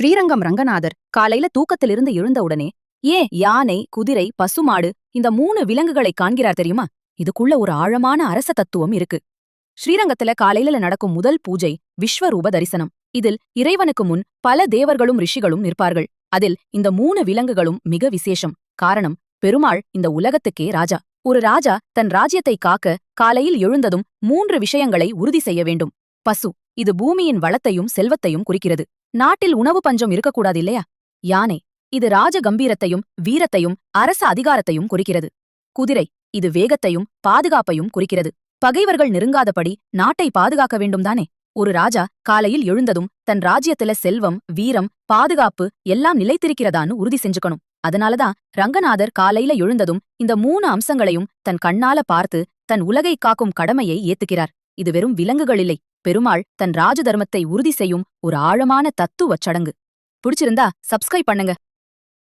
ஸ்ரீரங்கம் ரங்கநாதர் காலையில தூக்கத்திலிருந்து எழுந்தவுடனே ஏ ஏன் யானை குதிரை பசுமாடு இந்த மூணு விலங்குகளை காண்கிறார் தெரியுமா? இதுக்குள்ள ஒரு ஆழமான அரச தத்துவம் இருக்கு. ஸ்ரீரங்கத்துல காலையில நடக்கும் முதல் பூஜை விஸ்வரூப தரிசனம். இதில் இறைவனுக்கு முன் பல தேவர்களும் ரிஷிகளும் நிற்பார்கள். அதில் இந்த மூணு விலங்குகளும் மிக விசேஷம். காரணம் பெருமாள் இந்த உலகத்துக்கே ராஜா. ஒரு ராஜா தன் ராஜ்யத்தை காக்க காலையில் எழுந்ததும் மூன்று விஷயங்களை உறுதி செய்ய வேண்டும். பசு இது பூமியின் வளத்தையும் செல்வத்தையும் குறிக்கிறது. நாட்டில் உணவு பஞ்சம் இருக்கக்கூடாது இல்லையா யானை இது ராஜ கம்பீரத்தையும் வீரத்தையும் அரச அதிகாரத்தையும் குறிக்கிறது. குதிரை இது வேகத்தையும் பாதுகாப்பையும் குறிக்கிறது. பகைவர்கள் நெருங்காதபடி நாட்டை பாதுகாக்க வேண்டும் தானே ஒரு ராஜா காலையில் எழுந்ததும் தன் ராஜ்யத்துல செல்வம் வீரம் பாதுகாப்பு எல்லாம் நிலைத்திருக்கிறதான்னு உறுதி செஞ்சுக்கணும். அதனாலதான் ரங்கநாதர் காலையில எழுந்ததும் இந்த மூணு அம்சங்களையும் தன் கண்ணால பார்த்து தன் உலகை காக்கும் கடமையை ஏத்துக்கிறார். இது வெறும் விலங்குகள் இல்லை. பெருமாள் தன் ராஜதர்மத்தை உறுதி செய்யும் ஒரு ஆழமான தத்துவச் சடங்கு. பிடிச்சிருந்தா சப்ஸ்கிரைப் பண்ணுங்க.